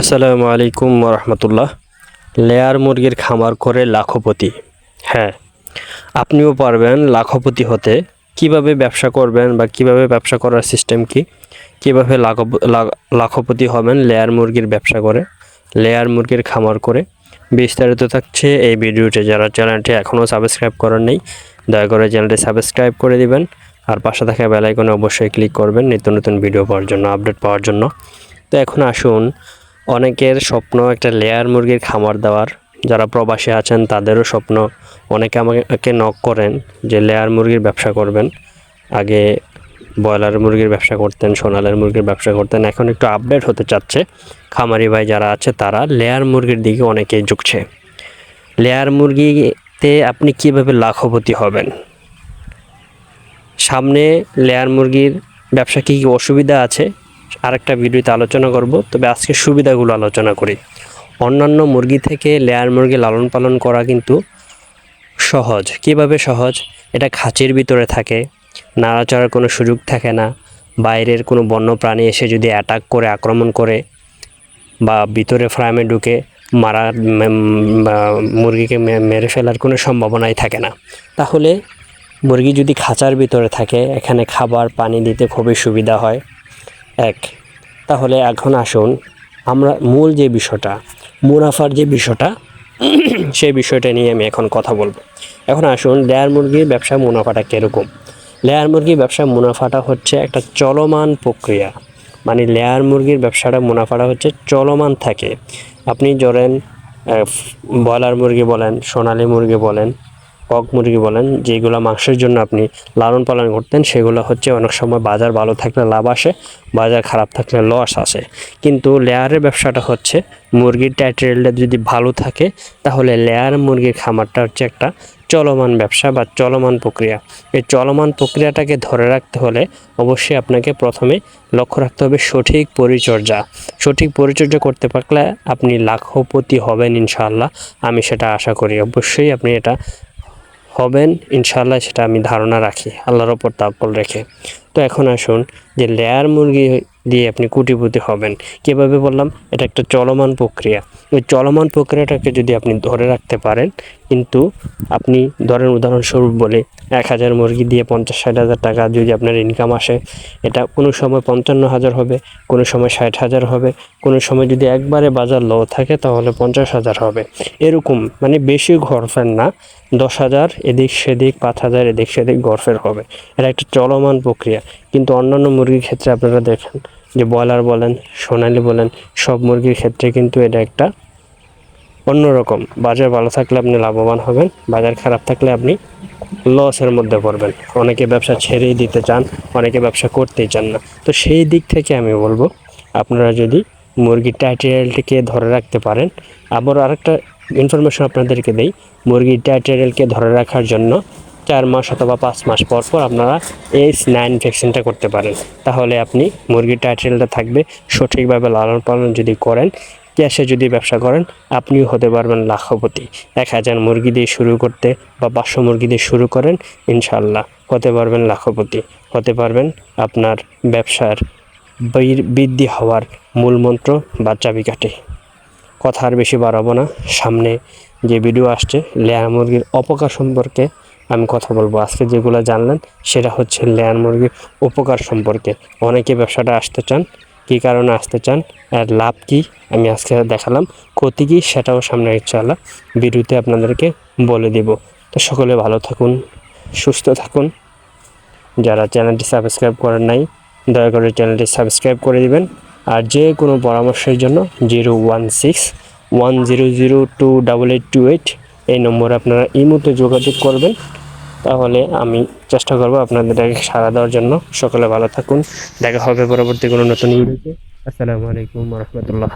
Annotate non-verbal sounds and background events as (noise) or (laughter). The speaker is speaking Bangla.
আসসালামু আলাইকুম রহমতুল্লাহ লেয়ার মুরগির খামার করে লাখপতি। হ্যাঁ আপনিও পারবেন লাখপতি হতে। কীভাবে ব্যবসা করবেন বা কীভাবে ব্যবসা করার সিস্টেম কি? কীভাবে লাখ, লাখপতি হবেন লেয়ার মুরগির ব্যবসা করে, লেয়ার মুরগির খামার করে? বিস্তারিত থাকছে এই ভিডিওতে। যারা চ্যানেলটি এখনও সাবস্ক্রাইব করেন নেই, দয়া করে চ্যানেলটি সাবস্ক্রাইব করে দিবেন। আর পাশে থাকা বেল আইকনে অবশ্যই ক্লিক করবেন নিত্য নতুন ভিডিও পাওয়ার জন্য, আপডেট পাওয়ার জন্য। তো এখন আসুন অনেকের স্বপ্ন একটা লেয়ার মুরগির খামার দেওয়ার। যারা প্রবাসী আছেন, তাদেরও স্বপ্ন। অনেকে আমাকে নক করেন যে লেয়ার মুরগির ব্যবসা করবেন। আগে ব্রয়লার মুরগির ব্যবসা করতেন, সোনালের মুরগির ব্যবসা করতেন। এখন একটু আপডেট হতে চাচ্ছে। খামারি ভাই যারা আছে, তারা লেয়ার মুরগির দিকে অনেকেই ঝুঁকছে। লেয়ার মুরগিতে আপনি কীভাবে লাখপতি হবেন? সামনে লেয়ার মুরগির ব্যবসা কী কী অসুবিধা আছে? আরেকটা ভিডিওতে আলোচনা করব, তবে আজকে সুবিধাগুলো আলোচনা করি। অন্যান্য মুরগি থেকে লেয়ার মুরগি লালন পালন করা কিন্তু সহজ। কীভাবে সহজ? এটা খাঁচির ভিতরে থাকে, নাড়াচড়ার কোনো সুযোগ থাকে না, বাইরের কোনো বন্য প্রাণী এসে যদি অ্যাটাক করে, আক্রমণ করে, বা ভিতরে ফ্রামে ঢুকে মারা মুরগিকে মেরে ফেলার কোনো সম্ভাবনাই থাকে না। তাহলে মুরগি যদি খাঁচার ভিতরে থাকে, এখানে খাবার, পানি দিতে খুবই সুবিধা হয়। এক, তাহলে এখন আসুন আমরা মূল যে বিষয়টা, মুনাফার যে বিষয়টা, (clears throat) সেই বিষয়টা নিয়ে আমি এখন কথা বলব। এখন আসুন লেয়ার মুরগির ব্যবসা মুনাফাটা কীরকম? লেয়ার মুরগির ব্যবসা মুনাফাটা হচ্ছে একটা চলমান প্রক্রিয়া। মানে লেয়ার মুরগির ব্যবসাটা মুনাফাটা হচ্ছে চলমান থাকে। আপনি ধরেন ব্রয়লার মুরগি বলেন, সোনালি মুরগি বলেন কক মুরগি বলেন, যেগুলো মাংসের জন্য আপনি লালন পালন করতেন, সেগুলো হচ্ছে অনেক সময় বাজার ভালো থাকলে লাভ আসে, বাজার খারাপ থাকলে লস আসে। কিন্তু লেয়ারের ব্যবসাটা হচ্ছে, মুরগির টাইটেলটা যদি ভালো থাকে, তাহলে লেয়ার মুরগির খামারটা হচ্ছে একটা চলমান ব্যবসা বা চলমান প্রক্রিয়া। এই চলমান প্রক্রিয়াটাকে ধরে রাখতে হলে অবশ্যই আপনাকে প্রথমে লক্ষ্য রাখতে হবে সঠিক পরিচর্যা। সঠিক পরিচর্যা করতে পারলে আপনি লাখপতি হবেন ইনশাআল্লাহ, আমি সেটা আশা করি। অবশ্যই আপনি এটা হবেন ইনশাল্লাহ সেটা আমি ধারণা রাখি। আল্লাহর ওপর তাকল রেখে। তো এখন আসুন যে লেয়ার মুরগি দিয়ে আপনি কুটিপুতি হবেন। কীভাবে বললাম? এটা একটা চলমান প্রক্রিয়া। ওই চলমান প্রক্রিয়াটাকে যদি আপনি ধরে রাখতে পারেন, কিন্তু আপনি ধরেন উদাহরণস্বরূপ বলে, এক হাজার মুরগি দিয়ে পঞ্চাশ ষাট হাজার টাকা যদি আপনার ইনকাম আসে, এটা কোনো সময় পঞ্চান্ন হাজার হবে, কোনো সময় ষাট হাজার হবে, কোনো সময় যদি একবারে বাজার লো থাকে, তাহলে পঞ্চাশ হাজার হবে। এরকম মানে বেশি ঘরফের না, দশ হাজার এদিক সেদিক, পাঁচ হাজার এদিক সেদিক গরফের হবে। এটা একটা চলমান প্রক্রিয়া। কিন্তু অন্যান্য মুরগির ক্ষেত্রে আপনারা দেখেন যে ব্রয়লার বলেন, সোনালি বলেন, সব মুরগির ক্ষেত্রে কিন্তু এটা একটা অন্যরকম। বাজার ভালো থাকলে আপনি লাভবান হবেন, বাজার খারাপ থাকলে আপনি লসের মধ্যে পড়বেন। অনেকে ব্যবসা ছেড়েই দিতে চান, অনেকে ব্যবসা করতেই চান না। তো সেই দিক থেকে আমি বলব, আপনারা যদি মুরগির টাইটেলটিকে ধরে রাখতে পারেন আবার আরেকটা ইনফরমেশন আপনাদেরকে দেই, মুরগির টাইটেলকে ধরে রাখার জন্য চার মাস অথবা পাঁচ মাস পর পর আপনারা এইচ নাইন ভ্যাকসিনটা করতে পারেন। তাহলে আপনি মুরগির টাইটেলটা থাকবে, সঠিকভাবে লালন পালন যদি করেন, ক্যাশে যদি ব্যবসা করেন, আপনিও হতে পারবেন লাখপতি। এক হাজার মুরগি দিয়ে শুরু করতে বা পাঁচশো মুরগি দিয়ে শুরু করেন ইনশাল্লাহ হতে পারবেন লাখপতি। হতে পারবেন আপনার ব্যবসার বৃদ্ধি হওয়ার মূল মন্ত্র বা চাবিকাঠি কথা আর বেশি বাড়াবো না। সামনে যে ভিডিও আসছে, লেয়ার মুরগির অপকার সম্পর্কে আমি কথা বলব। আজকে যেগুলো জানলেন, সেটা হচ্ছে লেয়ার মুরগির উপকার সম্পর্কে। অনেকে ব্যবসাটা আসতে চান, কী কারণে আসতে চান আর লাভ কি আমি আজকে দেখালাম। ক্ষতি কী সেটাও সামনে ইনশাআল্লাহ ভিডিওতে আপনাদেরকে বলে দেব। তো সকলে ভালো থাকুন, সুস্থ থাকুন। যারা চ্যানেলটি সাবস্ক্রাইব করেন নাই, দয়া করে চ্যানেলটি সাবস্ক্রাইব করে দিবেন। আর যে কোনো পরামর্শের জন্য zero one six one zero zero two double eight two eight এই নম্বরে আপনারা ইমোতে যোগাযোগ করবেন। তাহলে আমি চেষ্টা করব আপনাদেরকে সাড়া দেওয়ার জন্য। সকলে ভালো থাকুন। দেখা হবে পরবর্তী কোনো নতুন ভিডিওতে। আসসালামু আলাইকুম রহমতুল্লাহ।